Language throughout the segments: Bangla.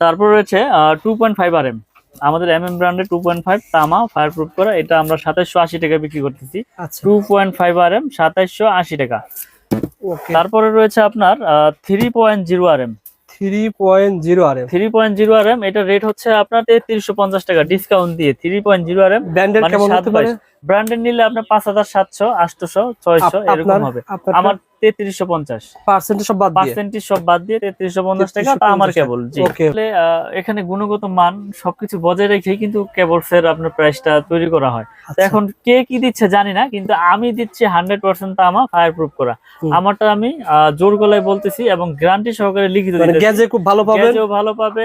তারপর রয়েছে two point five R M আমাদের এম এম ব্র্যান্ডের টু পয়েন্ট ফাইভ তামা ফায়ার প্রুফ করা এটা আমরা সাতাশশো আশি টাকা বিক্রি করতেছি। আচ্ছা। Two point five R M সাতাশশো আশি টাকা। তারপরে রয়েছে আপনার three point zero R M three point zero R M three point zero R M এটা রেট হচ্ছে আপনার তেত্রিশশো পঞ্চাশ টাকা ডিসকাউন্ট দিয়ে three point zero R M ব্র্যান্ডের কেমন সাত হতে পারে? ব্র্যান্ডের নিলে আপনার পাঁচ হাজার সাতশো আটশোশো ছয়শো এরকম হবে। আমার তেত্রিশশো পঞ্চাশ। পার্সেন্টেজ সব বাদ পার্সেন্টেজ সব বাদ দিয়ে তেত্রিশশো পঞ্চাশ টাকা তা আমার কেবল জি। Okay. আসলে, আহ, এখানে গুণগত মান সবকিছু বজায় রেখে কিন্তু কেবলস এর আপনার প্রাইসটা তৈরি করা হয়। আচ্ছা। এখন কে কি দিচ্ছে জানি না কিন্তু আমি দিচ্ছি হান্ড্রেড পার্সেন্ট তামা ফায়ার প্রুফ করা। আমারটা আমি জোর গলায় বলতেছি এবং গ্যারান্টি সহকারে লিখিত মানে গ্যাজে খুব ভালো গ্যাজও ভালো পাবে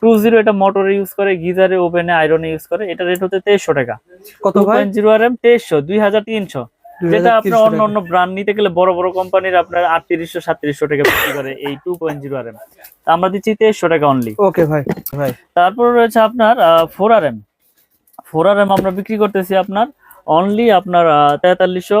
টু জিরো এটা মোটরে ইউজ করে গিজারে ওভেনে আয়রনে ইউজ করে। এটা রেট হচ্ছে তেইশশো টাকা। কত পয়েন্ট জিরো আর এম তেইশশো দুই হাজার তিনশো। যেটা আপনার অন্য অন্য ব্র্যান্ড নিতে গেলে বড় বড় কোম্পানির আপনার আটত্রিশশো সাতত্রিশশো টাকা বিক্রি করে এই two point zero R M আমরা দিচ্ছি তেইশশো টাকা অনলি ওকে ভাই ভাই। তারপর রয়েছে আপনার four R M four R M আমরা বিক্রি করতেছি আপনার অনলি আপনার তেতাল্লিশশো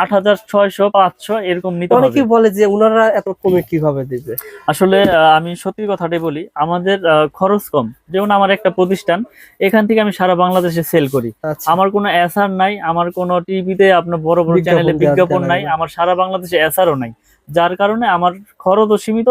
আট হাজার ছয়শো পাঁচশো এরকম নিতে হবে। অনেকেই বলে যে ওনারা এত কমে কীভাবে দিবে? আসলে আমি সত্যি কথাটাই বলি আমাদের খরচ কম। যেমন আমার একটা প্রতিষ্ঠান এখান থেকে আমি সারা বাংলাদেশে সেল করি। আচ্ছা। আমার কোনো এসআর নাই আমার কোনো টিভিতে আপনার বড় বড় চ্যানেলে বিজ্ঞাপন নাই। আমার সারা বাংলাদেশে এসআরও নাই। যার কারণে আমার খরচও সীমিত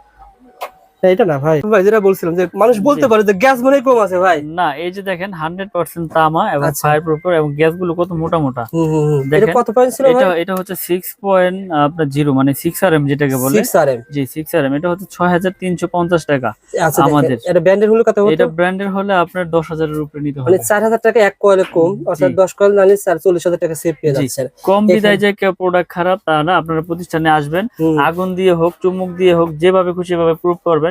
এটা না ভাই। ভাই যেটা বলছিলাম যে মানুষ বলতে পারে যে গ্যাস মনে কম আছে ভাই। না এই যে দেখেন হান্ড্রেড পার্সেন্ট তামা এবং আচ্ছা। ফায়ার প্রুফ এবং গ্যাসগুলো কত মোটা মোটা। এটা দেখেন, কত পয়েন্ট ছিল এটা এটা হচ্ছে সিক্স পয়েন্ট আপনার জিরো মানে সিক্স আর এম যেটাকে বলে। জি সিক্স আর এম এটা হচ্ছে ছয় হাজার তিনশো পঞ্চাশ টাকা আচ্ছা আমাদের। এটা ব্র্যান্ডের হলো কত এটা ব্র্যান্ডের হলে আপনার দশ হাজারের উপরে নিতে মানে হবে। 4000 টাকা এক কয়েলে কম অর্থাৎ 10 কয়েল নালে 44000 টাকা সেভ পেয়ে। যাচ্ছেন। কম বিদায় যে কেউ প্রোডাক্ট খারাপ তা না আপনারা প্রতিষ্ঠানে আসবেন। আগুন দিয়ে হোক চুমুক দিয়ে হোক যেভাবে খুশি ভাবে প্রুফ করবেন।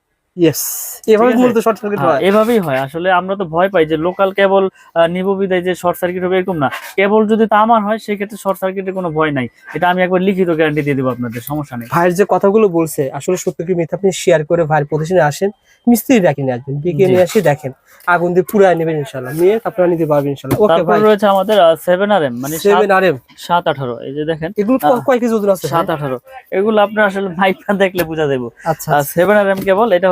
ইয়েস এভাবে মূলত শর্ট সার্কিট হ্যাঁ, হয়। এভাবেই হয়। আসলে আমরা তো ভয় পাই যে লোকাল কেবল নিব যে শর্ট সার্কিট হবে এরকম না। কেবল যদি তামার হয় সেক্ষেত্রে শর্ট সার্কিটের কোনো ভয় নাই। এটা আমি একবার লিখিত গ্যারান্টি দিয়ে দেবো আপনাদের সমস্যা নেই। ভাইয়ের যে কথাগুলো বলছে আসলে সত্য কি মিথ্যা আপনি শেয়ার করে ভাইয়ের প্রতিষ্ঠানে আসেন মিস্ত্রি ডাকি নিয়ে আসবেন ডেকে নিয়ে এসে দেখেন আগুন দিয়ে পুরাই নেবেন ইনশাল্লাহ নিয়ে আপনারা নিতে পারবেন ইনশাল্লাহ ওকে ভাই রয়েছে আমাদের সেভেন আর এম মানে সেভেন আর এম সাত আঠারো এই যে দেখেন। এগুলো কয় কেজি ওজন আছে সাত আঠারো। এগুলো আপনার আসলে মাইকটা দেখলে বোঝা যাবে আচ্ছা সেভেন আর এম কেবল এটা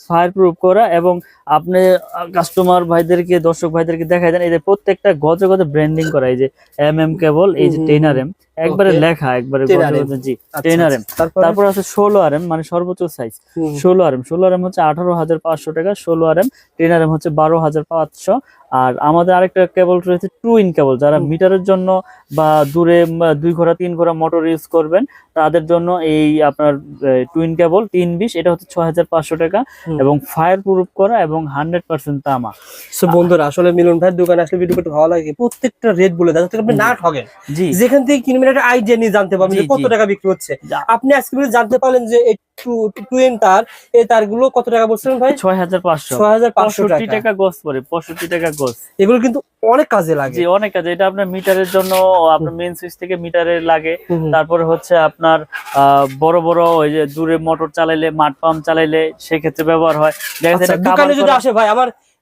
ফায়ার প্রুফ করা এবং আপনি কাস্টমার ভাইদেরকে দর্শক ভাইদেরকে দেখাই দেন এই যে প্রত্যেকটা গজে গজে ব্র্যান্ডিং করা এই যে এম এম কেবল এই যে টেনার টেনারেম একবারে লেখা একবারে 10RM গজে গজে জি আচ্ছা, টেনারেম আচ্ছা। তারপরে? আছে ষোলো আর মানে সর্বোচ্চ সাইজ ষোলো আর এম ষোলো আর এম হচ্ছে আঠারো হাজার পাঁচশো টাকা ষোলো R M ten R M হচ্ছে বারো হাজার পাঁচশো। আর আমাদের আরেকটা কেবল রয়েছে টু ইন কেবল যারা মিটারের জন্য বা দূরে দুই ঘোড়া তিন ঘোড়া মোটর ইউজ করবেন তাদের জন্য এই আপনার টুইন কেবল তিন বিশ এটা হচ্ছে ছয় হাজার পাঁচশো টাকা এবং ফায়ার প্রুফ করা এবং হান্ড্রেড পার্সেন্ট তামা। So বন্ধুরা আসলে মিলন ভাইয়ের দোকানে আসলে ভিডিও করতে ভালো লাগে। প্রত্যেকটা রেট বলে দেয় আপনি না ঠকেন জি। যেখান থেকে কিনবেন একটা আইডিয়া নিয়ে জানতে কত টাকা বিক্রি হচ্ছে। আপনি আজকে জানতে পারলেন যে টুয়েন তার এই তারগুলো কত টাকা বলছিলেন ভাই? ছয় হাজার পাঁচশো। ছয় হাজার পাঁচশো টাকা। টাকা গোস পরে পঁয়ষট্টি টাকা গোস। এগুলো কিন্তু অনেক কাজে লাগে। অনেক আছে এটা আপনার মিটারের জন্য আপনার মেন সুইচ থেকে মিটারে লাগে। তারপরে হচ্ছে আপনার আহ, বড় বড় ওই যে দূরে মোটর চালাইলে মাঠ পাম্প চালাইলে সেক্ষেত্রে ব্যবহার হয়। দেখা যাচ্ছে আচ্ছা, দোকানে যদি আসে ভাই আমার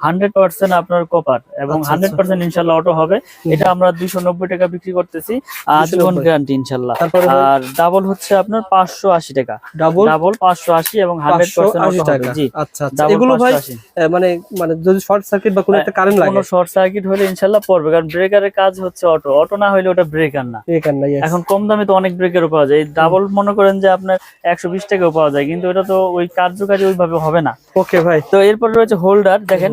হান্ড্রেড পার্সেন্ট আপনার কপার এবং আচ্ছা, হান্ড্রেড পার্সেন্ট ইনশাল্লাহ অটো হবে। এটা আমরা দুইশো নব্বই টাকা বিক্রি করতেছি। আজীবন 290 গ্যারান্টি ইনশাল্লাহ। আর ডাবল হচ্ছে আপনার পাঁচশো আশি টাকা। ডাবল ডাবল পাঁচশো আশি এবং হান্ড্রেড পার্সেন্ট আশি অটো হবে টাকা। জি আচ্ছা আচ্ছা। এগুলো ভাই পাঁচশো আশি। আহ, মানে মানে যদি শর্ট সার্কিট বা কোনো একটা কারেন্ট লাগে। কোনো শর্ট সার্কিট হলে ইনশাল্লাহ পড়বে। কারণ ব্রেকারের কাজ হচ্ছে অটো অটো না হলে ওটা ব্রেকার না। এখান নাই এখন কম দামে তো অনেক ব্রেকারও পাওয়া যায়। ডাবল মনে করেন যে আপনার একশো বিশ টাকাও পাওয়া যায়। কিন্তু এটা তো ওই কার্যকারী ওইভাবে হবে না। ওকে ভাই। তো এরপর রয়েছে হোল্ডার দেখেন